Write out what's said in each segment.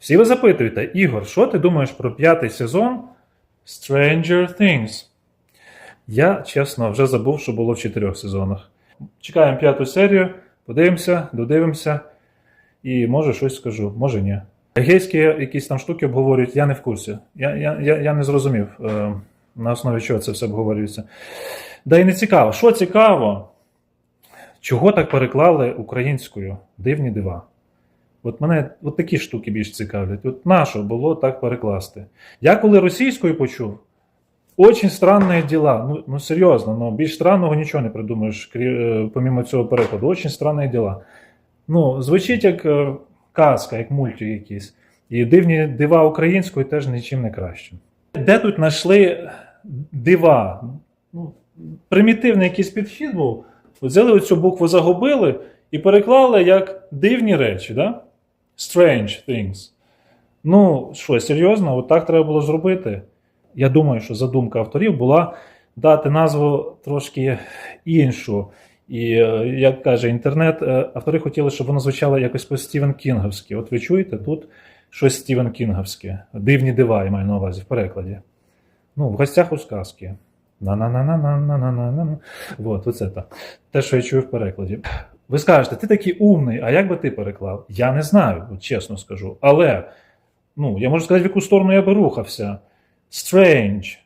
Всі ви запитуєте, Ігор, що ти думаєш про п'ятий сезон Stranger Things? Я, чесно, вже забув, що було в чотирьох сезонах. Чекаємо п'яту серію, подивимося, додивимося, і може щось скажу, може ні. Гейські якісь там штуки обговорюють, я не в курсі. Я, я, я, я не зрозумів, е, на основі чого це все обговорюється. Да і не цікаво. Що цікаво, чого так переклали українською? Дивні дива. От мене от такі штуки більш цікавлять. От нащо було так перекласти? Я коли російською почув, очень странні діла. Ну, ну серйозно, ну, більш странного нічого не придумаєш, е, помімо цього перекладу. Очень странні діла. Ну, звучить як е, казка, як мультик якийсь. І дивні дива українською теж нічим не краще. Де тут знайшли дива? Ну, примітивний якийсь підхід був. Взяли оцю букву загубили і переклали як дивні речі, да? Strange things. Ну, що, серйозно, от так треба було зробити. Я думаю, що задумка авторів була дати назву трошки іншу. І, е, як каже інтернет, е, автори хотіли, щоб воно звучало якось по Стівен Кінговськи. От ви чуєте, тут щось Стівен Кінговське. Дивні дива, я маю на увазі в перекладі. Ну, в гостях у сказки. На-на-на-на-на-на-на-на. Вот, оце так. Те, що я чую в перекладі. Ви скажете, ти такий умний, а як би ти переклав? Я не знаю, чесно скажу. Але, ну, я можу сказати, в яку сторону я би рухався. Strange.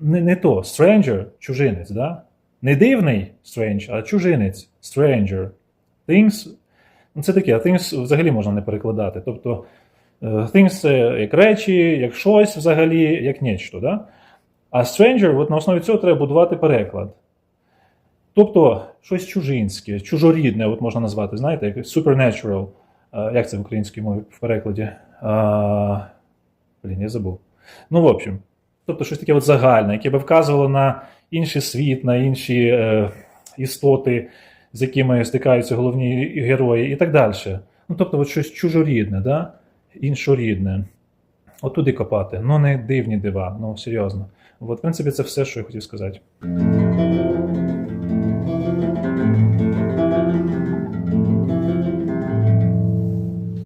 Не, не то. Stranger чужинець, да? Не дивний strange, а чужинець. Stranger. Things. Ну, це таке, а things взагалі можна не перекладати. Тобто, е, things це як речі, як щось взагалі, як нечто. Да? А stranger, от на основі цього треба будувати переклад. Тобто, щось чужинське, чужорідне, от можна назвати, знаєте, як supernatural. Е, Як це в українській мові в перекладі? А, Блін, я забув. Ну, в общем, тобто щось таке от загальне, яке би вказувало на інший світ, на інші е, істоти, з якими стикаються головні герої, і так далі. Ну, тобто, от щось чужорідне, да? іншорідне. От копати. Ну, не дивні дива, ну серйозно. От, в принципі, це все, що я хотів сказати.